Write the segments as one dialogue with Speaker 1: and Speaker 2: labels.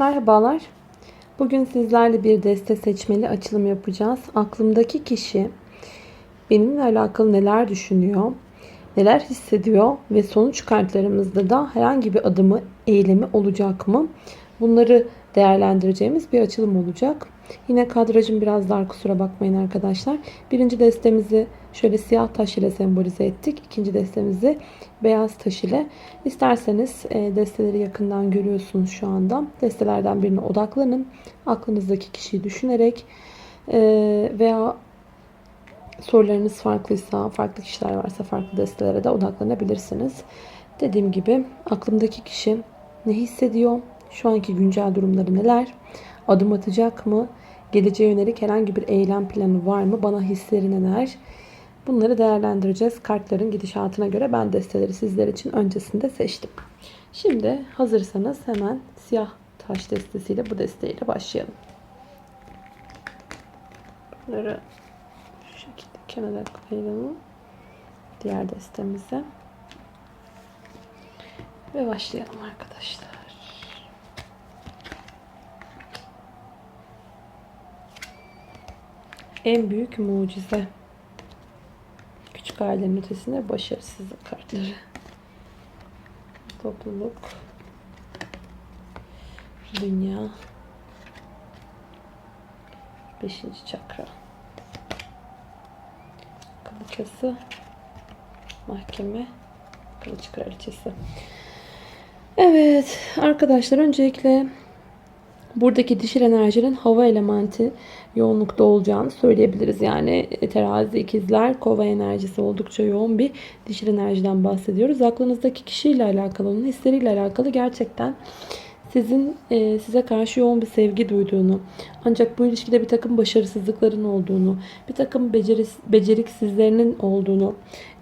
Speaker 1: Merhabalar. Bugün sizlerle bir deste seçmeli açılım yapacağız. Aklımdaki kişi benimle alakalı neler düşünüyor, neler hissediyor ve sonuç kartlarımızda da herhangi bir adımı, eylemi olacak mı? Bunları değerlendireceğimiz bir açılım olacak. Yine kadrajım biraz dar kusura bakmayın arkadaşlar. Birinci destemizi şöyle siyah taş ile sembolize ettik. İkinci destemizi beyaz taş ile. İsterseniz e, desteleri yakından görüyorsunuz şu anda. Destelerden birine odaklanın. Aklınızdaki kişiyi düşünerek e, veya sorularınız farklıysa, farklı kişiler varsa farklı destelere de odaklanabilirsiniz. Dediğim gibi aklımdaki kişi ne hissediyor? Şu anki güncel durumları neler? Adım atacak mı? Geleceğe yönelik herhangi bir eylem planı var mı? Bana hisleri neler? Bunları değerlendireceğiz. Kartların gidişatına göre ben desteleri sizler için öncesinde seçtim. Şimdi hazırsanız hemen siyah taş destesiyle bu desteğiyle başlayalım. Bunları şu şekilde kenara koyalım. Diğer destemize. Ve başlayalım arkadaşlar. En büyük mucize. Küçük ailenin ötesinde başarısızlık kartları. Topluluk. Dünya. Beşinci çakra. Kılıçası. Mahkeme. Kılıç kraliçesi. Evet arkadaşlar öncelikle buradaki dişil enerjinin hava elementi yoğunlukta olacağını söyleyebiliriz. Yani terazi ikizler kova enerjisi oldukça yoğun bir dişil enerjiden bahsediyoruz. Aklınızdaki kişiyle alakalı, onun hisleriyle alakalı gerçekten sizin e, size karşı yoğun bir sevgi duyduğunu ancak bu ilişkide bir takım başarısızlıkların olduğunu bir takım beceris, beceriksizlerinin olduğunu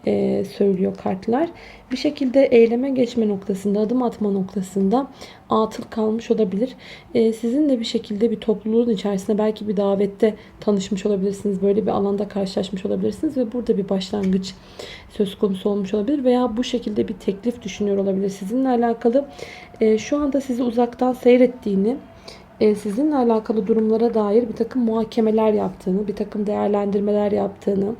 Speaker 1: e, söylüyor kartlar. Bir şekilde eyleme geçme noktasında, adım atma noktasında atıl kalmış olabilir. E, sizin de bir şekilde bir topluluğun içerisinde belki bir davette tanışmış olabilirsiniz. Böyle bir alanda karşılaşmış olabilirsiniz ve burada bir başlangıç söz konusu olmuş olabilir veya bu şekilde bir teklif düşünüyor olabilir. Sizinle alakalı e, şu anda sizi uzaktan seyrettiğini sizinle alakalı durumlara dair bir takım muhakemeler yaptığını, bir takım değerlendirmeler yaptığını,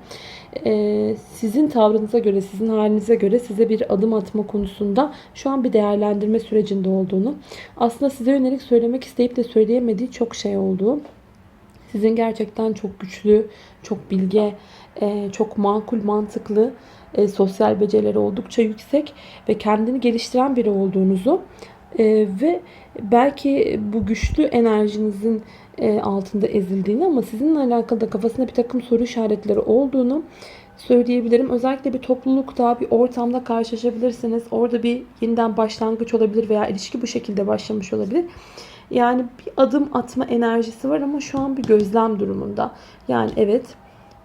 Speaker 1: e, sizin tavrınıza göre, sizin halinize göre size bir adım atma konusunda şu an bir değerlendirme sürecinde olduğunu, aslında size yönelik söylemek isteyip de söyleyemediği çok şey olduğu, sizin gerçekten çok güçlü, çok bilge, e, çok makul, mantıklı, sosyal becerileri oldukça yüksek ve kendini geliştiren biri olduğunuzu ve belki bu güçlü enerjinizin e, altında ezildiğini ama sizinle alakalı da kafasında bir takım soru işaretleri olduğunu söyleyebilirim. Özellikle bir toplulukta, bir ortamda karşılaşabilirsiniz. Orada bir yeniden başlangıç olabilir veya ilişki bu şekilde başlamış olabilir. Yani bir adım atma enerjisi var ama şu an bir gözlem durumunda. Yani evet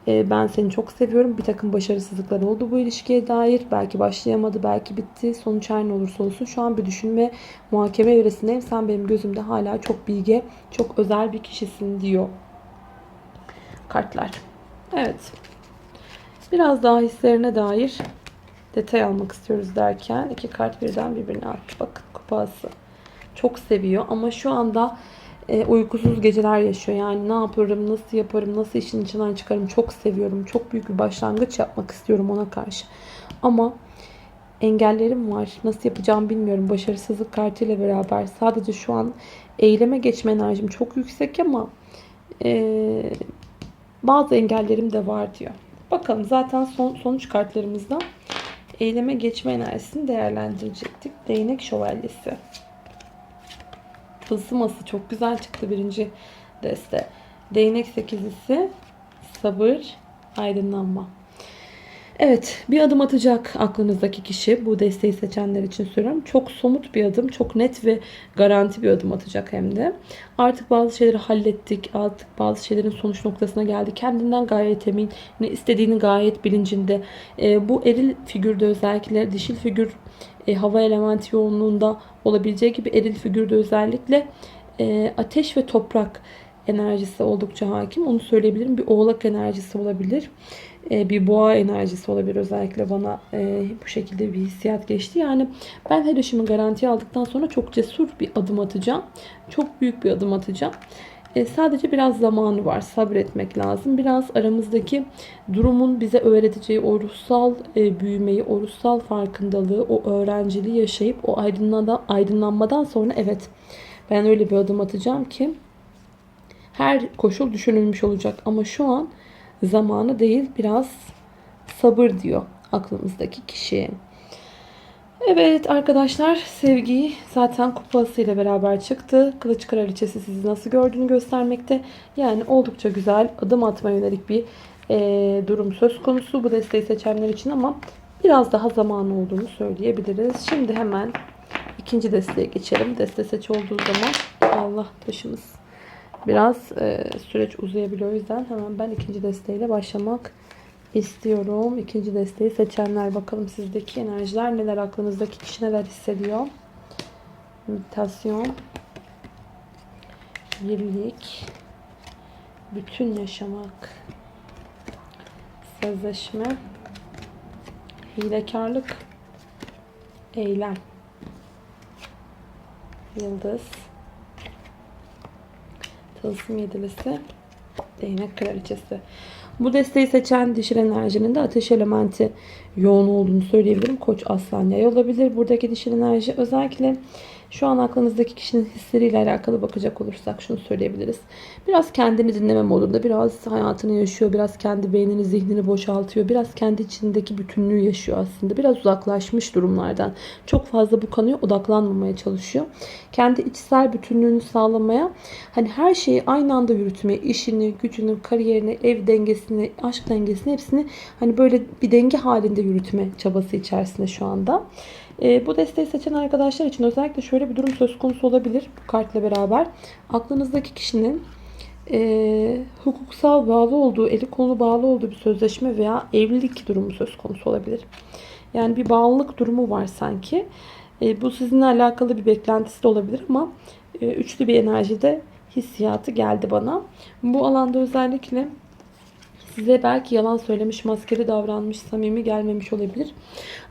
Speaker 1: ee, ben seni çok seviyorum. Bir takım başarısızlıklar oldu bu ilişkiye dair. Belki başlayamadı, belki bitti. Sonuç her ne olursa olsun şu an bir düşünme, muhakeme evresindeyim. Sen benim gözümde hala çok bilge, çok özel bir kişisin diyor kartlar. Evet. Biraz daha hislerine dair detay almak istiyoruz derken iki kart birden birbirine attı. Bakın kupası. Çok seviyor ama şu anda e, uykusuz geceler yaşıyor. Yani ne yaparım, nasıl yaparım, nasıl işin içinden çıkarım çok seviyorum. Çok büyük bir başlangıç yapmak istiyorum ona karşı. Ama engellerim var. Nasıl yapacağım bilmiyorum. Başarısızlık kartıyla beraber sadece şu an eyleme geçme enerjim çok yüksek ama e, bazı engellerim de var diyor. Bakalım zaten son, sonuç kartlarımızda eyleme geçme enerjisini değerlendirecektik. Değnek şövalyesi tılsıması çok güzel çıktı birinci deste. Değnek sekizlisi sabır, aydınlanma. Evet bir adım atacak aklınızdaki kişi bu desteği seçenler için söylüyorum. Çok somut bir adım çok net ve garanti bir adım atacak hem de. Artık bazı şeyleri hallettik artık bazı şeylerin sonuç noktasına geldi. Kendinden gayet emin ne istediğini gayet bilincinde. E, bu eril figürde özellikle dişil figür e, hava elementi yoğunluğunda olabileceği gibi eril figürde özellikle e, ateş ve toprak enerjisi oldukça hakim. Onu söyleyebilirim. Bir oğlak enerjisi olabilir. E, bir boğa enerjisi olabilir. Özellikle bana e, bu şekilde bir hissiyat geçti. Yani ben her işimi garantiye aldıktan sonra çok cesur bir adım atacağım. Çok büyük bir adım atacağım. E, sadece biraz zamanı var. Sabretmek lazım. Biraz aramızdaki durumun bize öğreteceği o ruhsal e, büyümeyi, o ruhsal farkındalığı, o öğrenciliği yaşayıp o aydınlanmadan, aydınlanmadan sonra evet ben öyle bir adım atacağım ki her koşul düşünülmüş olacak. Ama şu an zamanı değil biraz sabır diyor aklımızdaki kişi. Evet arkadaşlar sevgiyi zaten kupasıyla beraber çıktı. Kılıç Kraliçesi sizi nasıl gördüğünü göstermekte. Yani oldukça güzel adım atma yönelik bir e, durum söz konusu bu desteği seçenler için ama biraz daha zamanı olduğunu söyleyebiliriz. Şimdi hemen ikinci desteğe geçelim. Deste seç olduğu zaman Allah başımız biraz e, süreç uzayabiliyor. O yüzden hemen ben ikinci desteğiyle başlamak istiyorum. İkinci desteği seçenler bakalım sizdeki enerjiler neler aklınızdaki kişi neler hissediyor. Meditasyon, birlik, bütün yaşamak, sözleşme, hilekarlık, eylem, yıldız, tılsım yedilisi, değnek kraliçesi. Bu desteği seçen dişil enerjinin de ateş elementi yoğun olduğunu söyleyebilirim. Koç aslan yay olabilir. Buradaki dişil enerji özellikle şu an aklınızdaki kişinin hisleriyle alakalı bakacak olursak şunu söyleyebiliriz. Biraz kendini dinleme modunda, biraz hayatını yaşıyor, biraz kendi beynini, zihnini boşaltıyor, biraz kendi içindeki bütünlüğü yaşıyor aslında. Biraz uzaklaşmış durumlardan. Çok fazla bu konuya odaklanmamaya çalışıyor. Kendi içsel bütünlüğünü sağlamaya, hani her şeyi aynı anda yürütmeye, işini, gücünü, kariyerini, ev dengesini, aşk dengesini hepsini hani böyle bir denge halinde yürütme çabası içerisinde şu anda. E, bu desteği seçen arkadaşlar için özellikle şöyle bir durum söz konusu olabilir bu kartla beraber. Aklınızdaki kişinin e, hukuksal bağlı olduğu, eli kolu bağlı olduğu bir sözleşme veya evlilik durumu söz konusu olabilir. Yani bir bağlılık durumu var sanki. E, bu sizinle alakalı bir beklentisi de olabilir ama e, üçlü bir enerjide hissiyatı geldi bana. Bu alanda özellikle Size belki yalan söylemiş, maskeli davranmış, samimi gelmemiş olabilir.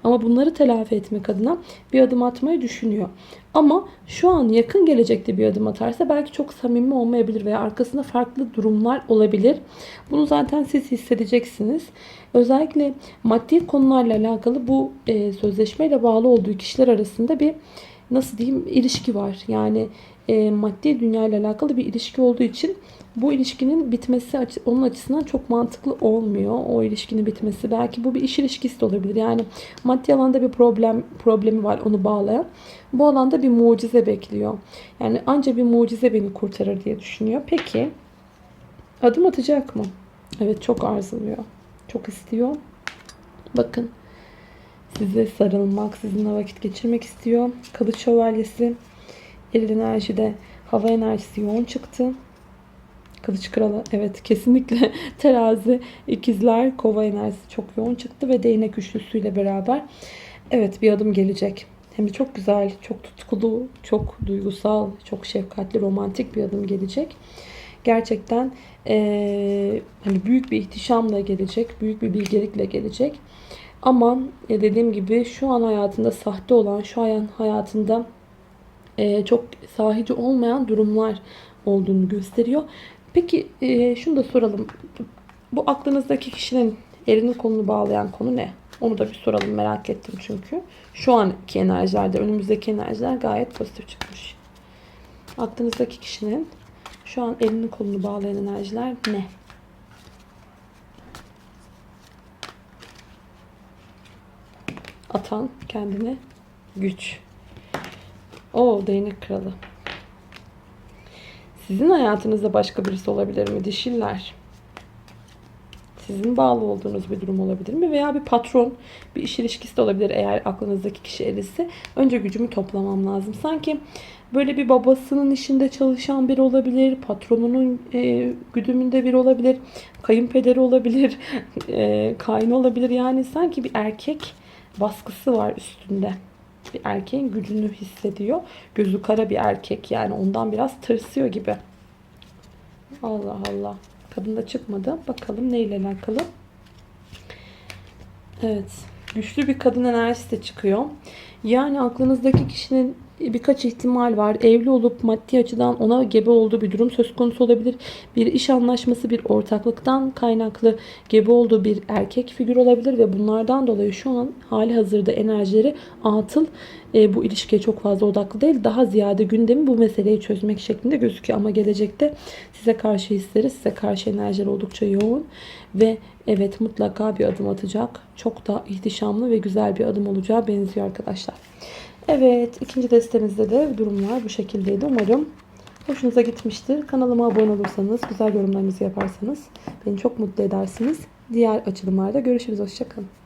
Speaker 1: Ama bunları telafi etmek adına bir adım atmayı düşünüyor. Ama şu an yakın gelecekte bir adım atarsa belki çok samimi olmayabilir veya arkasında farklı durumlar olabilir. Bunu zaten siz hissedeceksiniz. Özellikle maddi konularla alakalı bu e, sözleşmeyle bağlı olduğu kişiler arasında bir nasıl diyeyim ilişki var. Yani e, maddi dünya ile alakalı bir ilişki olduğu için bu ilişkinin bitmesi onun açısından çok mantıklı olmuyor. O ilişkinin bitmesi. Belki bu bir iş ilişkisi de olabilir. Yani maddi alanda bir problem problemi var onu bağlayan. Bu alanda bir mucize bekliyor. Yani ancak bir mucize beni kurtarır diye düşünüyor. Peki adım atacak mı? Evet çok arzuluyor. Çok istiyor. Bakın size sarılmak, sizinle vakit geçirmek istiyor. Kılıç şövalyesi, eril enerjide hava enerjisi yoğun çıktı. Kılıç kralı evet kesinlikle terazi ikizler kova enerjisi çok yoğun çıktı ve değnek üçlüsüyle beraber evet bir adım gelecek. Hem de çok güzel, çok tutkulu, çok duygusal, çok şefkatli, romantik bir adım gelecek. Gerçekten ee, hani büyük bir ihtişamla gelecek, büyük bir bilgelikle gelecek. Ama e, dediğim gibi şu an hayatında sahte olan, şu an hayatında e, çok sahici olmayan durumlar olduğunu gösteriyor. Peki e, şunu da soralım. Bu aklınızdaki kişinin elini kolunu bağlayan konu ne? Onu da bir soralım merak ettim çünkü. Şu anki enerjilerde, önümüzdeki enerjiler gayet pozitif çıkmış. Aklınızdaki kişinin şu an elini kolunu bağlayan enerjiler ne? Atan kendine güç. O değnek kralı. Sizin hayatınızda başka birisi olabilir mi? Dişiller. Sizin bağlı olduğunuz bir durum olabilir mi? Veya bir patron, bir iş ilişkisi de olabilir eğer aklınızdaki kişi erisi. Önce gücümü toplamam lazım. Sanki böyle bir babasının işinde çalışan biri olabilir. Patronunun e, güdümünde biri olabilir. Kayınpederi olabilir. E, kaynı olabilir. Yani sanki bir erkek baskısı var üstünde bir erkeğin gücünü hissediyor. Gözü kara bir erkek yani ondan biraz tırsıyor gibi. Allah Allah. Kadında çıkmadı. Bakalım neyle alakalı. Evet. Güçlü bir kadın enerjisi de çıkıyor. Yani aklınızdaki kişinin birkaç ihtimal var. Evli olup maddi açıdan ona gebe olduğu bir durum söz konusu olabilir. Bir iş anlaşması, bir ortaklıktan kaynaklı gebe olduğu bir erkek figür olabilir ve bunlardan dolayı şu an hali hazırda enerjileri atıl e, bu ilişkiye çok fazla odaklı değil. Daha ziyade gündemi bu meseleyi çözmek şeklinde gözüküyor ama gelecekte size karşı hisleri, size karşı enerjileri oldukça yoğun ve evet mutlaka bir adım atacak. Çok da ihtişamlı ve güzel bir adım olacağı benziyor arkadaşlar. Evet, ikinci destemizde de durumlar bu şekildeydi. Umarım hoşunuza gitmiştir. Kanalıma abone olursanız, güzel yorumlarınızı yaparsanız beni çok mutlu edersiniz. Diğer açılımlarda görüşürüz. Hoşçakalın.